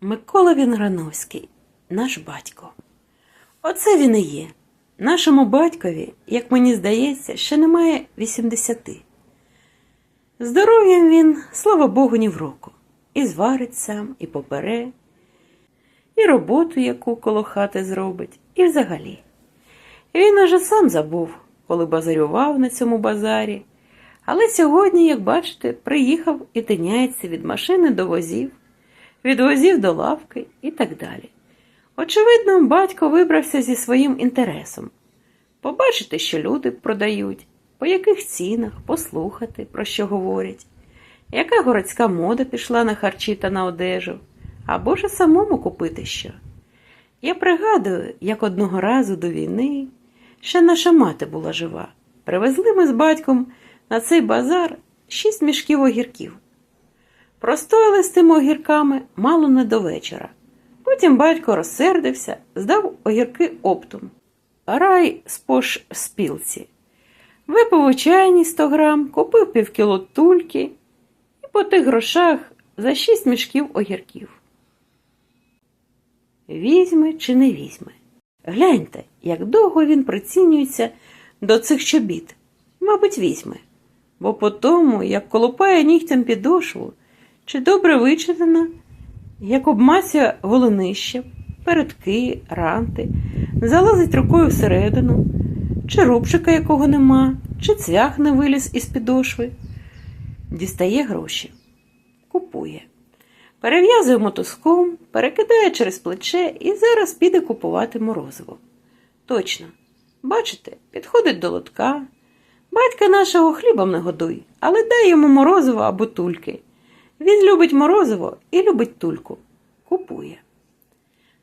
Микола Вінграновський, наш батько. Оце він і є. Нашому батькові, як мені здається, ще немає 80. Здоров'ям він, слава Богу, ні в року. І зварить сам, і попере, і роботу, яку коло хати зробить, і взагалі. Він уже сам забув, коли базарював на цьому базарі. Але сьогодні, як бачите, приїхав і тиняється від машини до возів, від возів до лавки і так далі. Очевидно, батько вибрався зі своїм інтересом. Побачити, що люди продають, по яких цінах, послухати, про що говорять, яка городська мода пішла на харчі та на одежу, або ж самому купити що. Я пригадую, як одного разу до війни ще наша мати була жива. Привезли ми з батьком на цей базар шість мішків огірків. Простояли з тими огірками мало не до вечора. Потім батько розсердився, здав огірки оптом. Рай спош спілці. Випив у чайні 100 грам, купив півкіло тульки і по тих грошах за шість мішків огірків. Візьме чи не візьме. Гляньте, як довго він прицінюється до цих чобіт. Мабуть, візьме. Бо по тому, як колупає нігтем підошву, чи добре вичитана, як обмацює голенище, передки, ранти, залазить рукою всередину, чи рубчика якого нема, чи цвях не виліз із підошви, дістає гроші, купує. Перев'язує мотузком, перекидає через плече і зараз піде купувати морозиво. Точно, бачите, підходить до лотка. Батька нашого хлібом не годуй, але дай йому морозиво або тульки. Він любить морозиво і любить тульку. Купує.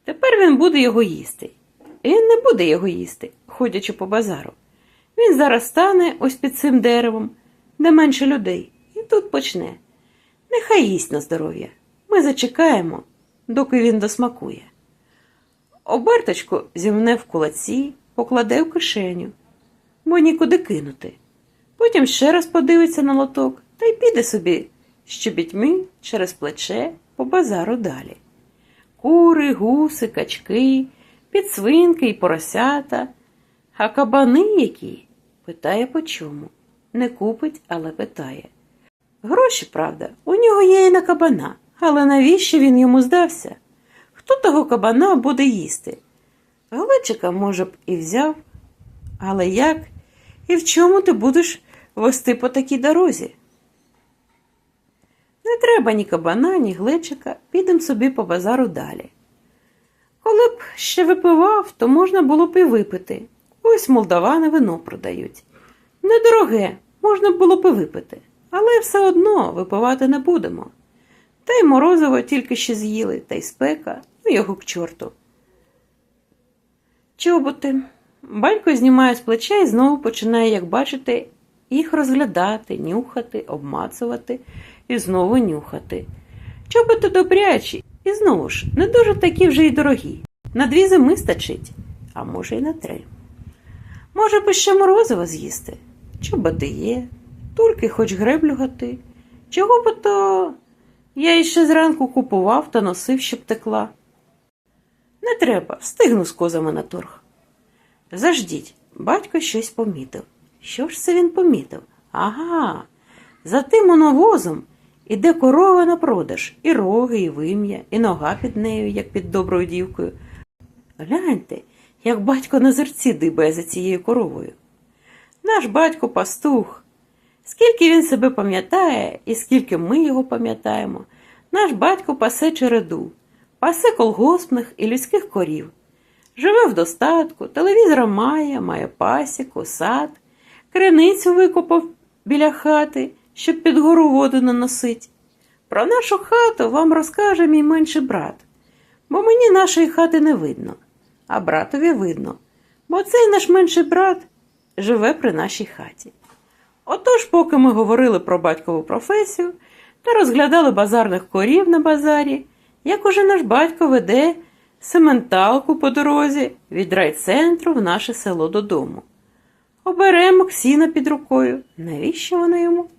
Тепер він буде його їсти. Він не буде його їсти, ходячи по базару. Він зараз стане ось під цим деревом, де менше людей, і тут почне. Нехай їсть на здоров'я. Ми зачекаємо, доки він досмакує. Оберточку зімне в кулаці, покладе в кишеню, бо нікуди кинути. Потім ще раз подивиться на лоток та й піде собі з чобітьми через плече по базару далі. Кури, гуси, качки, підсвинки і поросята. А кабани які? Питає по чому. Не купить, але питає. Гроші, правда, у нього є і на кабана, але навіщо він йому здався? Хто того кабана буде їсти? Глечика, може б, і взяв. Але як і в чому ти будеш вести по такій дорозі? Не треба ні кабана, ні глечика, підем собі по базару далі. Коли б ще випивав, то можна було б і випити. Ось молдавани вино продають. Недороге, можна було б і випити, але все одно випивати не будемо. Та й морозиво тільки ще з'їли, та й спека, ну його к чорту. Чоботи. Батько знімає з плеча і знову починає, як бачите, їх розглядати, нюхати, обмацувати і знову нюхати. Чоботи добрячі, і знову ж, не дуже такі вже й дорогі. На дві зими стачить, а може й на три. Може би ще морозиво з'їсти. Чоботи є, тульки хоч греблю гати. Чого би то я іще зранку купував та носив, щоб текла. Не треба, встигну з козами на торг. Заждіть, батько щось помітив. Що ж це він помітив? Ага, за тим моновозом іде корова на продаж, і роги, і вим'я, і нога під нею, як під доброю дівкою. Гляньте, як батько на зерці дибає за цією коровою. Наш батько пастух. Скільки він себе пам'ятає, і скільки ми його пам'ятаємо, наш батько пасе череду, пасе колгоспних і людських корів. Живе в достатку, телевізора має, має пасіку, сад, криницю викопав біля хати, щоб під гору воду наносить. Про нашу хату вам розкаже мій менший брат, бо мені нашої хати не видно, а братові видно, бо цей наш менший брат живе при нашій хаті. Отож, поки ми говорили про батькову професію та розглядали базарних корів на базарі, як уже наш батько веде сементалку по дорозі від райцентру в наше село додому. Оберемо Ксіна під рукою. Навіщо воно йому?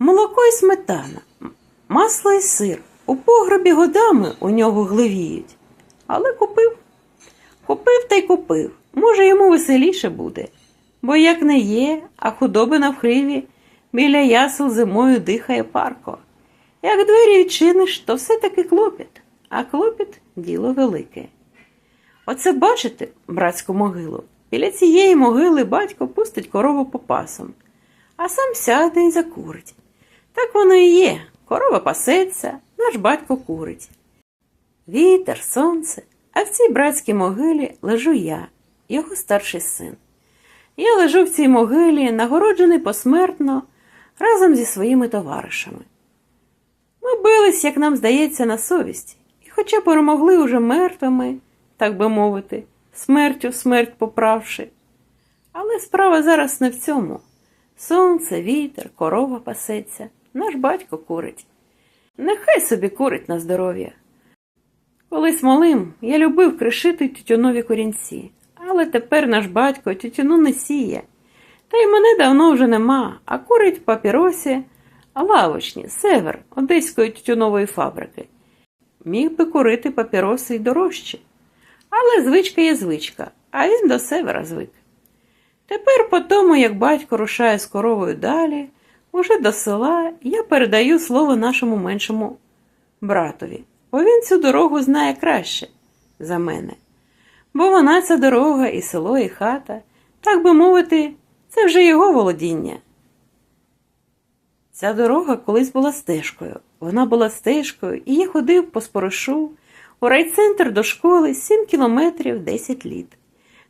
Молоко і сметана, масло і сир, У погребі годами у нього гливіють. Але купив. Купив та й купив. Може, йому веселіше буде. Бо як не є, а худобина в хриві біля ясел зимою дихає парко. Як двері відчиниш, то все-таки клопіт, а клопіт діло велике. Оце бачите, братську могилу. Біля цієї могили батько пустить корову по пасом, а сам сяде і закурить. Так воно і є. Корова пасеться, наш батько курить. Вітер, сонце, а в цій братській могилі лежу я, його старший син. Я лежу в цій могилі, нагороджений посмертно разом зі своїми товаришами. Ми бились, як нам здається, на совість, і хоча перемогли уже мертвими, так би мовити, смертю смерть поправши. Але справа зараз не в цьому. Сонце, вітер, корова пасеться, наш батько курить. Нехай собі курить на здоров'я. Колись малим я любив кришити тютюнові корінці, але тепер наш батько тютюну не сіє. Та й мене давно вже нема, а курить папіросі, лавочні, север Одеської тютюнової фабрики. Міг би курити папіроси й дорожче. Але звичка є звичка, а він до севера звик. Тепер, по тому, як батько рушає з коровою далі, уже до села, я передаю слово нашому меншому братові, бо він цю дорогу знає краще за мене. Бо вона ця дорога, і село, і хата, так би мовити, це вже його володіння. Ця дорога колись була стежкою. Вона була стежкою, і я ходив по споришу у райцентр до школи 7 кілометрів 10 літ.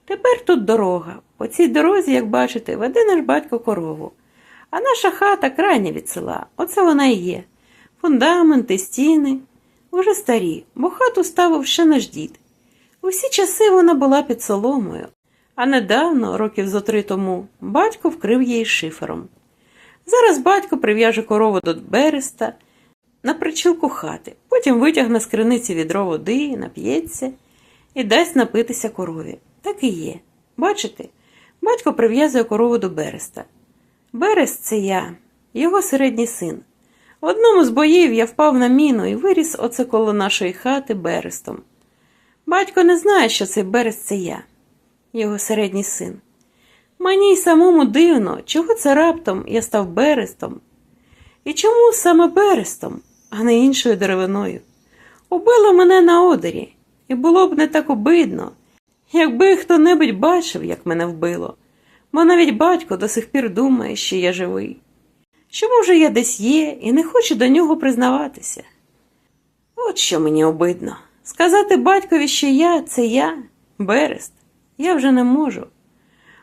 Тепер тут дорога. По цій дорозі, як бачите, веде наш батько корову. А наша хата крайня від села. Оце вона і є. Фундаменти, стіни уже старі, бо хату ставив ще наш дід. Усі часи вона була під соломою, а недавно, років зо три тому, батько вкрив її шифером. Зараз батько прив'яже корову до береста на причілку хати, потім витягне з криниці відро води, нап'ється і дасть напитися корові. Так і є. Бачите, батько прив'язує корову до береста. Берест це я, його середній син. В одному з боїв я впав на міну і виріс оце коло нашої хати берестом. Батько не знає, що цей берест це я, його середній син. Мені й самому дивно, чого це раптом я став берестом. І чому саме берестом, а не іншою деревиною? Убило мене на одері, і було б не так обидно, якби хто-небудь бачив, як мене вбило, бо навіть батько до сих пір думає, що я живий. Чому ж я десь є і не хочу до нього признаватися? От що мені обидно. Сказати батькові, що я це я, берест, я вже не можу.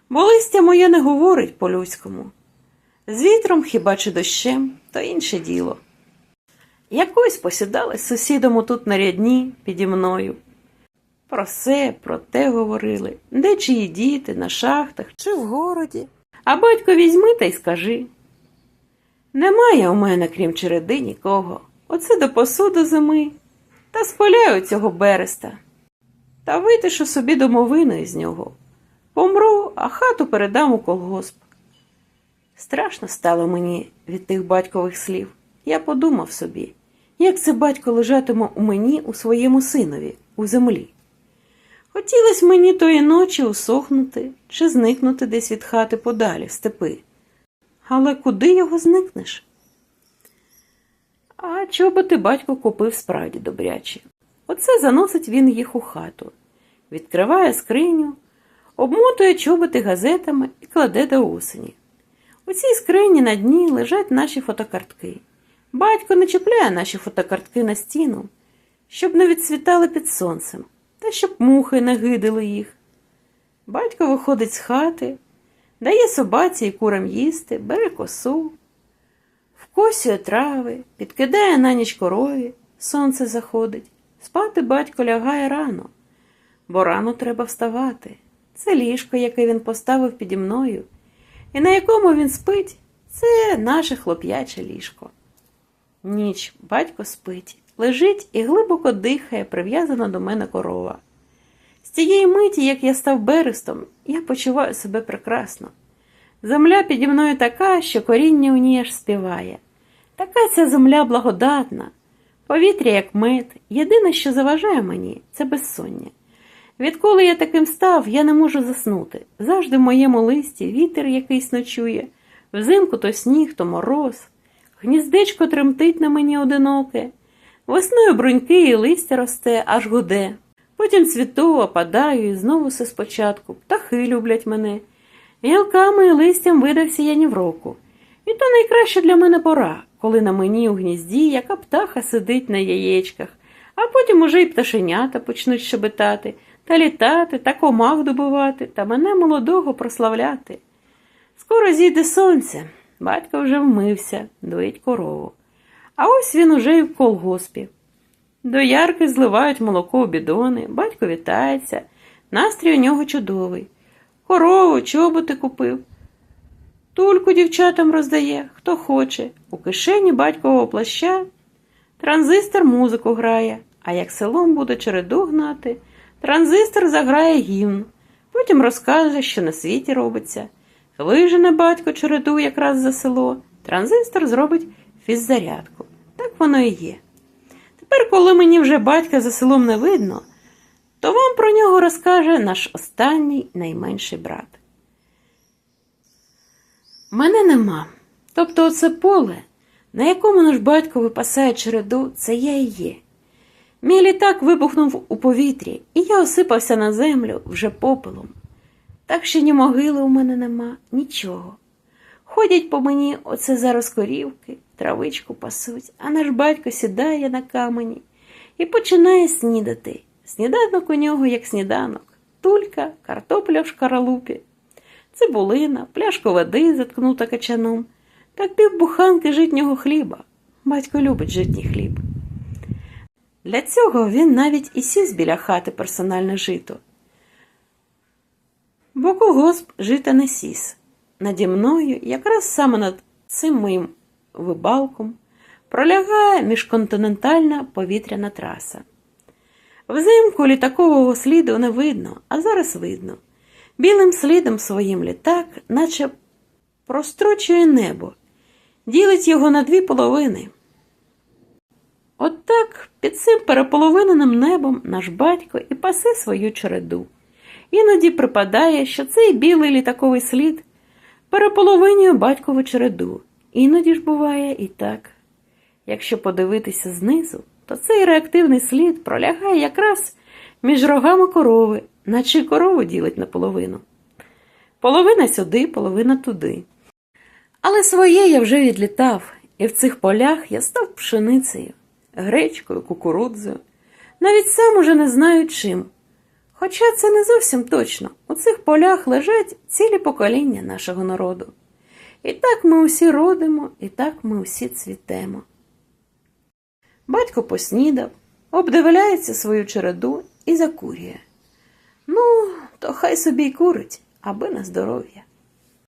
Бо листя моє не говорить по-людському. З вітром хіба чи дощем, то інше діло. Якось посідали з сусідом отут на рядні піді мною. Про все, про те говорили, де чиї діти, на шахтах чи в городі. А батько візьми та й скажи. Немає у мене, крім череди, нікого. Оце до посуду зими. Та спаляю цього береста. Та витишу собі домовину із нього. Помру, а хату передам у колгосп. Страшно стало мені від тих батькових слів. Я подумав собі, як це батько лежатиме у мені у своєму синові, у землі. Хотілося мені тої ночі усохнути чи зникнути десь від хати подалі в степи. Але куди його зникнеш? А чоботи батько купив справді добрячі. Оце заносить він їх у хату, відкриває скриню, обмотує чоботи газетами і кладе до осені. У цій скрині на дні лежать наші фотокартки. Батько не чіпляє наші фотокартки на стіну, щоб не відцвітали під сонцем, щоб мухи не гидили їх. Батько виходить з хати, дає собаці і курам їсти, бере косу, вкосює трави, підкидає на ніч корові, сонце заходить. Спати батько лягає рано, бо рано треба вставати. Це ліжко, яке він поставив піді мною, і на якому він спить, це наше хлоп'яче ліжко. Ніч батько спить, лежить і глибоко дихає, прив'язана до мене корова. З тієї миті, як я став берестом, я почуваю себе прекрасно. Земля піді мною така, що коріння у ній аж співає. Така ця земля благодатна, Повітря як мед. Єдине, що заважає мені, це безсоння. Відколи я таким став, я не можу заснути. Завжди в моєму листі вітер якийсь ночує, взимку то сніг, то мороз. Гніздечко тремтить на мені одиноке. Весною бруньки і листя росте, аж гуде. Потім цвіту, опадаю і знову все спочатку. Птахи люблять мене. Гілками і листям видався я ні в року. І то найкраща для мене пора, коли на мені у гнізді яка птаха сидить на яєчках, а потім уже й пташенята почнуть щебетати, та літати, та комах добувати, та мене молодого прославляти. Скоро зійде сонце, батько вже вмився, доїть корову. А ось він уже й в колгоспі. До ярки зливають молоко у бідони, батько вітається, настрій у нього чудовий. Корову, чоботи купив. Тульку дівчатам роздає, хто хоче. У кишені батькового плаща транзистор музику грає, а як селом буде череду гнати, транзистор заграє гімн, потім розкаже, що на світі робиться. Вижене батько череду якраз за село, транзистор зробить фіззарядку. Так воно і є. Тепер, коли мені вже батька за селом не видно, то вам про нього розкаже наш останній найменший брат. Мене нема. Тобто оце поле, на якому наш батько випасає череду, це я і є. Мій літак вибухнув у повітрі, і я осипався на землю вже попелом. Так що ні могили у мене нема, нічого. Ходять по мені оце зараз корівки, травичку пасуть, а наш батько сідає на камені і починає снідати. Сніданок у нього, як сніданок, тулька, картопля в шкаралупі, цибулина, пляшка води, заткнута качаном, та півбуханки житнього хліба. Батько любить житній хліб. Для цього він навіть і сіс біля хати персональне жито. Бо колгосп жита не сіс. Наді мною, якраз саме над цим моїм вибалком, пролягає міжконтинентальна повітряна траса. Взимку літакового сліду не видно, а зараз видно. Білим слідом своїм літак, наче прострочує небо, ділить його на дві половини. От так під цим переполовиненим небом наш батько і пасе свою череду. Іноді припадає, що цей білий літаковий слід переполовинює батькову череду. Іноді ж буває і так. Якщо подивитися знизу, то цей реактивний слід пролягає якраз між рогами корови, наче корову ділить наполовину. Половина сюди, половина туди. Але своє я вже відлітав, і в цих полях я став пшеницею, гречкою, кукурудзою. Навіть сам уже не знаю чим. Хоча це не зовсім точно. У цих полях лежать цілі покоління нашого народу. І так ми усі родимо, і так ми усі цвітемо. Батько поснідав, обдивляється свою череду і закурює. Ну, то хай собі й курить, аби на здоров'я.